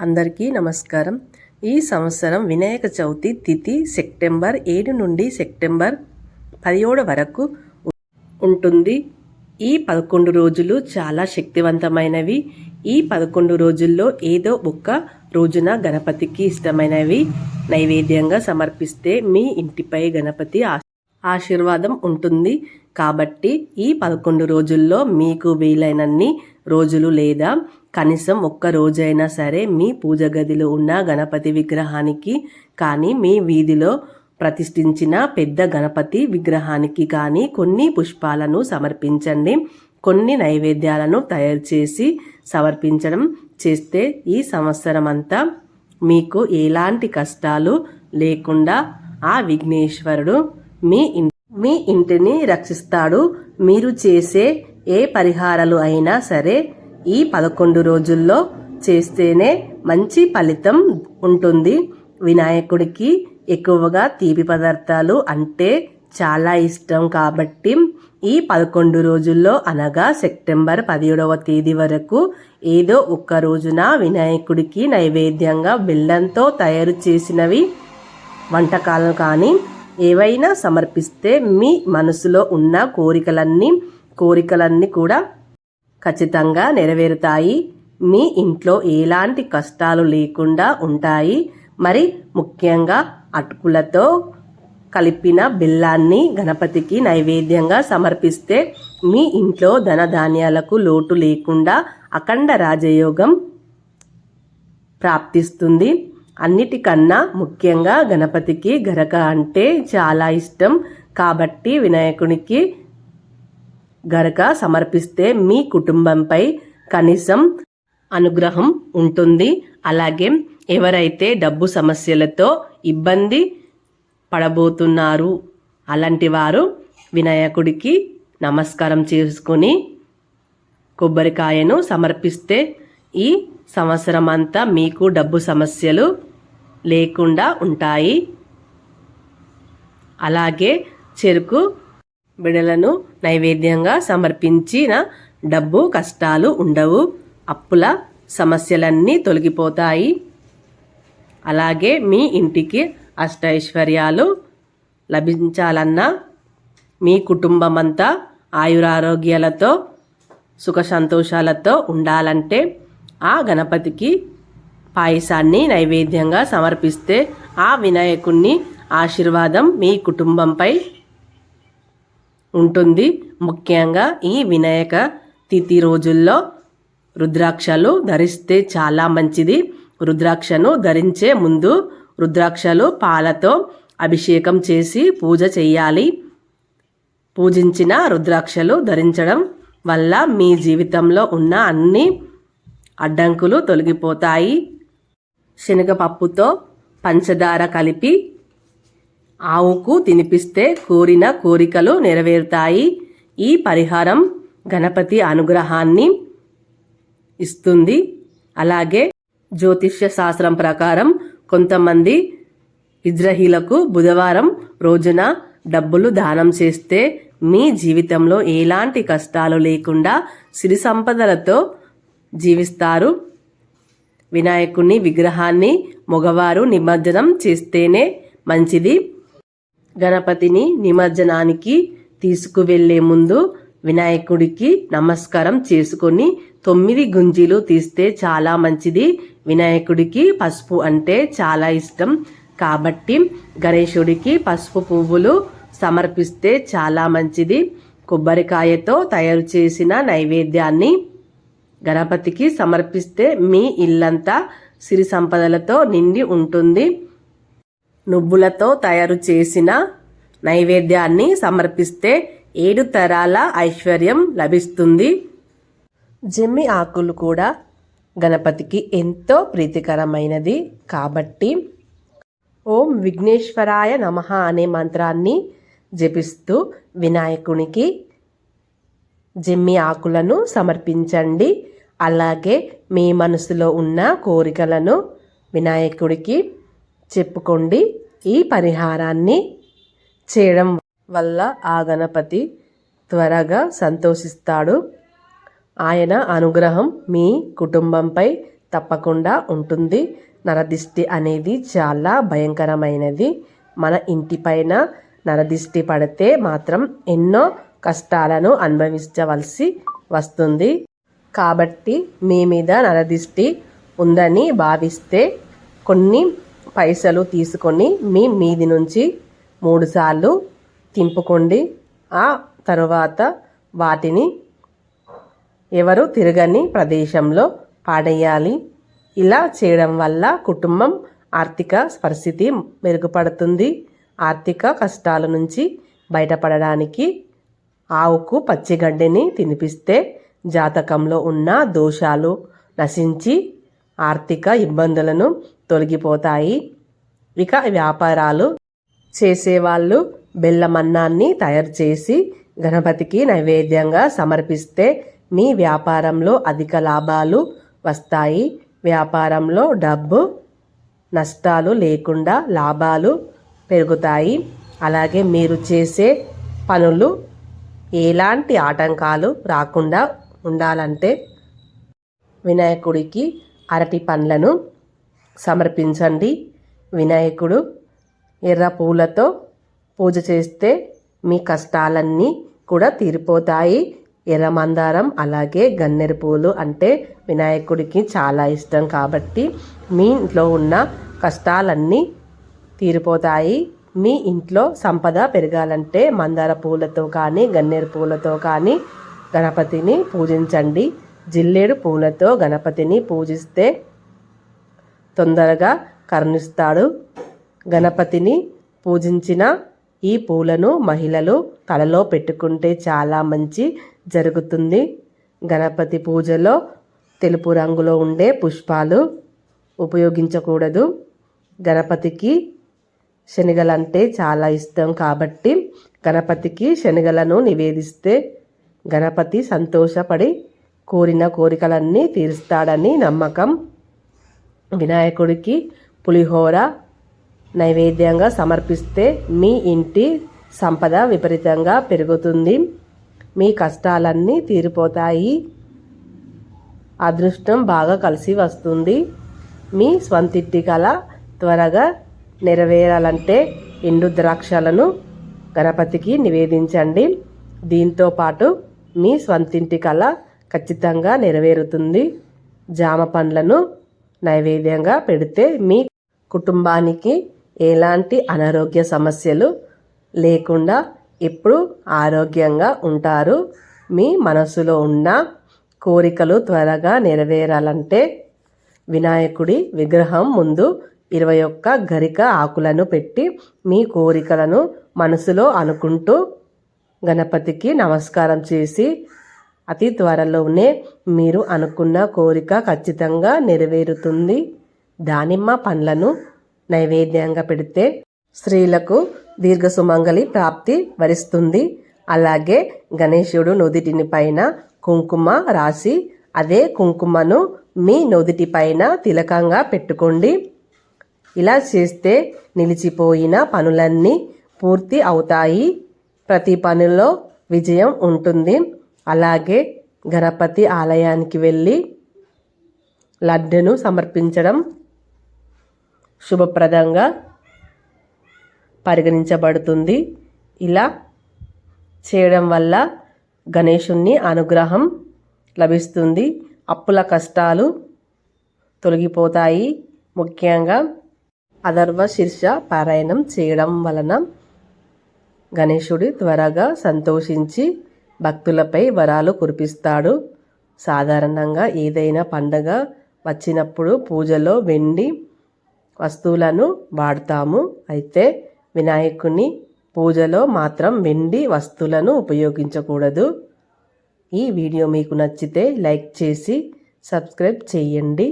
అందరికీ నమస్కారం. ఈ సంవత్సరం వినాయక చవితి తిథి సెప్టెంబర్ ఏడు నుండి సెప్టెంబర్ పదిహేడు వరకు ఉంటుంది. ఈ పదకొండు రోజులు చాలా శక్తివంతమైనవి. ఈ పదకొండు రోజుల్లో ఏదో ఒక్క రోజున గణపతికి ఇష్టమైనవి నైవేద్యంగా సమర్పిస్తే మీ ఇంటిపై గణపతి ఆ ఆశీర్వాదం ఉంటుంది. కాబట్టి ఈ పదకొండు రోజుల్లో మీకు వీలైనన్ని రోజులు లేదా కనీసం ఒక్క రోజైనా సరే మీ పూజ గదిలో ఉన్న గణపతి విగ్రహానికి కానీ మీ వీధిలో ప్రతిష్ఠించిన పెద్ద గణపతి విగ్రహానికి కానీ కొన్ని పుష్పాలను సమర్పించండి. కొన్ని నైవేద్యాలను తయారు చేసి సమర్పించడం చేస్తే ఈ సంవత్సరం అంతా మీకు ఎలాంటి కష్టాలు లేకుండా ఆ విఘ్నేశ్వరుడు మీ మీ ఇంటిని రక్షిస్తాడు. మీరు చేసే ఏ పరిహారాలు అయినా సరే ఈ పదకొండు రోజుల్లో చేస్తేనే మంచి ఫలితం ఉంటుంది. వినాయకుడికి ఎక్కువగా తీపి పదార్థాలు అంటే చాలా ఇష్టం కాబట్టి ఈ పదకొండు రోజుల్లో అనగా సెప్టెంబర్ పదిహేడవ తేదీ వరకు ఏదో ఒక్క రోజున వినాయకుడికి నైవేద్యంగా బెల్లంతో తయారు చేసినవి వంటకాలను కానీ ఏవైనా సమర్పిస్తే మీ మనసులో ఉన్న కోరికలన్నీ కోరికలన్నీ కూడా ఖచ్చితంగా నెరవేరుతాయి. మీ ఇంట్లో ఎలాంటి కష్టాలు లేకుండా ఉంటాయి. మరి ముఖ్యంగా అటుకులతో కలిపిన బెల్లాన్ని గణపతికి నైవేద్యంగా సమర్పిస్తే మీ ఇంట్లో ధనధాన్యాలకు లోటు లేకుండా అఖండ రాజయోగం ప్రాప్తిస్తుంది. అన్నిటికన్నా ముఖ్యంగా గణపతికి గరక అంటే చాలా ఇష్టం. కాబట్టి వినాయకునికి గనక సమర్పిస్తే మీ కుటుంబంపై కనీసం అనుగ్రహం ఉంటుంది. అలాగే ఎవరైతే డబ్బు సమస్యలతో ఇబ్బంది పడబోతున్నారు అలాంటి వారు వినాయకుడికి నమస్కారం చేసుకొని కొబ్బరికాయను సమర్పిస్తే ఈ సంవత్సరం అంతా మీకు డబ్బు సమస్యలు లేకుండా ఉంటాయి. అలాగే చెరుకు బిడలను నైవేద్యంగా సమర్పించిన డబ్బు కష్టాలు ఉండవు అప్పుల సమస్యలన్నీ తొలగిపోతాయి. అలాగే మీ ఇంటికి అష్టైశ్వర్యాలు లభించాలన్నా మీ కుటుంబం అంతా ఆయురారోగ్యాలతో సుఖ సంతోషాలతో ఉండాలంటే ఆ గణపతికి పాయసాన్ని నైవేద్యంగా సమర్పిస్తే ఆ వినాయకుణ్ణి ఆశీర్వాదం మీ కుటుంబంపై ఉంటుంది. ముఖ్యంగా ఈ వినాయక తిథి రోజుల్లో రుద్రాక్షలు ధరిస్తే చాలా మంచిది. రుద్రాక్షను ధరించే ముందు రుద్రాక్షలు పాలతో అభిషేకం చేసి పూజ చేయాలి. పూజించిన రుద్రాక్షలు ధరించడం వల్ల మీ జీవితంలో ఉన్న అన్ని అడ్డంకులు తొలగిపోతాయి. శనగపప్పుతో పంచదార కలిపి ఆవుకు తినిపిస్తే కోరిన కోరికలు నెరవేరుతాయి. ఈ పరిహారం గణపతి అనుగ్రహాన్ని ఇస్తుంది. అలాగే జ్యోతిష్య శాస్త్రం ప్రకారం కొంతమంది ఇజ్రహీలకు బుధవారం రోజున డబ్బులు దానం చేస్తే మీ జీవితంలో ఎలాంటి కష్టాలు లేకుండా సిరి సంపదలతో జీవిస్తారు. వినాయకుని విగ్రహాన్ని మగవారు నిమజ్జనం చేస్తేనే మంచిది. గణపతిని నిమజ్జనానికి తీసుకువెళ్ళే ముందు వినాయకుడికి నమస్కారం చేసుకొని తొమ్మిది గుంజీలు తీస్తే చాలా మంచిది. వినాయకుడికి పసుపు అంటే చాలా ఇష్టం. కాబట్టి గణేశుడికి పసుపు పువ్వులు సమర్పిస్తే చాలా మంచిది. కొబ్బరికాయతో తయారు చేసిన నైవేద్యాన్ని గణపతికి సమర్పిస్తే మీ ఇల్లంతా సిరి సంపదలతో నిండి ఉంటుంది. నువ్వులతో తయారు చేసిన నైవేద్యాన్ని సమర్పిస్తే ఏడు తరాల ఐశ్వర్యం లభిస్తుంది. జమ్మి ఆకులు కూడా గణపతికి ఎంతో ప్రీతికరమైనది కాబట్టి ఓం విఘ్నేశ్వరాయ నమః అనే మంత్రాన్ని జపిస్తూ వినాయకునికి జమ్మి ఆకులను సమర్పించండి. అలాగే మీ మనసులో ఉన్న కోరికలను వినాయకుడికి చెప్పుకోండి. ఈ పరిహారాన్ని చేయడం వల్ల ఆ గణపతి త్వరగా సంతోషిస్తాడు. ఆయన అనుగ్రహం మీ కుటుంబంపై తప్పకుండా ఉంటుంది. నరదిష్టి అనేది చాలా భయంకరమైనది. మన ఇంటిపైన నరదిష్టి పడితే మాత్రం ఎన్నో కష్టాలను అనుభవించవలసి వస్తుంది. కాబట్టి మీ మీద నరదిష్టి ఉందని భావిస్తే కొన్ని పైసలు తీసుకొని మీ మీది నుంచి మూడుసార్లు తింపుకోండి. ఆ తరువాత వాటిని ఎవరు తిరగని ప్రదేశంలో పాడేయాలి. ఇలా చేయడం వల్ల కుటుంబం ఆర్థిక పరిస్థితి మెరుగుపడుతుంది. ఆర్థిక కష్టాల నుంచి బయటపడడానికి ఆవుకు పచ్చిగడ్డిని తినిపిస్తే జాతకంలో ఉన్న దోషాలు నశించి ఆర్థిక ఇబ్బందులను తొలగిపోతాయి. ఇక వ్యాపారాలు చేసేవాళ్ళు బెల్లమన్నాన్ని తయారు చేసి గణపతికి నైవేద్యంగా సమర్పిస్తే మీ వ్యాపారంలో అధిక లాభాలు వస్తాయి. వ్యాపారంలో డబ్బు నష్టాలు లేకుండా లాభాలు పెరుగుతాయి. అలాగే మీరు చేసే పనులు ఎలాంటి ఆటంకాలు రాకుండా ఉండాలంటే వినాయకుడికి అరటి పండ్లను సమర్పించండి. వినాయకుడు ఎర్ర పూలతో పూజ చేస్తే మీ కష్టాలన్నీ కూడా తీరిపోతాయి. ఎర్ర మందారం అలాగే గన్నేరు పూలు అంటే వినాయకుడికి చాలా ఇష్టం కాబట్టి మీ ఇంట్లో ఉన్న కష్టాలన్నీ తీరిపోతాయి. మీ ఇంట్లో సంపద పెరగాలంటే మందార పూలతో కానీ గన్నేరు పూలతో కానీ గణపతిని పూజించండి. జిల్లేడు పూలతో గణపతిని పూజిస్తే తొందరగా కరుణిస్తాడు. గణపతిని పూజించిన ఈ పూలను మహిళలు తలలో పెట్టుకుంటే చాలా మంచి జరుగుతుంది. గణపతి పూజలో తెలుపు రంగులో ఉండే పుష్పాలు ఉపయోగించకూడదు. గణపతికి శనగలంటే చాలా ఇష్టం కాబట్టి గణపతికి శనగలను నివేదిస్తే గణపతి సంతోషపడి కోరిన కోరికలన్నీ తీరుస్తాడని నమ్మకం. వినాయకుడికి పులిహోర నైవేద్యంగా సమర్పిస్తే మీ ఇంటి సంపద విపరీతంగా పెరుగుతుంది. మీ కష్టాలన్నీ తీరిపోతాయి. అదృష్టం బాగా కలిసి వస్తుంది. మీ స్వంతింటి కల త్వరగా నెరవేరాలంటే ఎండు ద్రాక్షలను గణపతికి నివేదించండి. దీంతో పాటు మీ స్వంతింటి కళ ఖచ్చితంగా నెరవేరుతుంది. జామ పండ్లను నైవేద్యంగా పెడితే మీ కుటుంబానికి ఎలాంటి అనారోగ్య సమస్యలు లేకుండా ఎప్పుడు ఆరోగ్యంగా ఉంటారు. మీ మనసులో ఉన్న కోరికలు త్వరగా నెరవేరాలంటే వినాయకుడి విగ్రహం ముందు ఇరవై ఒక్క గరిక ఆకులను పెట్టి మీ కోరికలను మనసులో అనుకుంటూ గణపతికి నమస్కారం చేసి అతి త్వరలోనే మీరు అనుకున్న కోరిక ఖచ్చితంగా నెరవేరుతుంది. దానిమ్మ పండ్లను నైవేద్యంగా పెడితే స్త్రీలకు దీర్ఘ సుమంగలి ప్రాప్తి వరిస్తుంది. అలాగే గణేశుడు నుదిటిని పైన కుంకుమ రాసి అదే కుంకుమను మీ నుదిటి పైన తిలకంగా పెట్టుకోండి. ఇలా చేస్తే నిలిచిపోయిన పనులన్నీ పూర్తి అవుతాయి. ప్రతి పనిలో విజయం ఉంటుంది. అలాగే గణపతి ఆలయానికి వెళ్ళి లడ్డును సమర్పించడం శుభప్రదంగా పరిగణించబడుతుంది. ఇలా చేయడం వల్ల గణేషుణ్ణి అనుగ్రహం లభిస్తుంది. అప్పుల కష్టాలు తొలగిపోతాయి. ముఖ్యంగా అధర్వ శీర్ష పారాయణం చేయడం వలన గణేశుడి త్వరగా సంతోషించి భక్తులపై వరాలు కురిపిస్తాడు. సాధారణంగా ఏదైనా పండగ వచ్చినప్పుడు పూజలో వెండి వస్తువులను వాడతాము. అయితే వినాయకుని పూజలో మాత్రం వెండి వస్తువులను ఉపయోగించకూడదు. ఈ వీడియో మీకు నచ్చితే లైక్ చేసి సబ్స్క్రైబ్ చేయండి.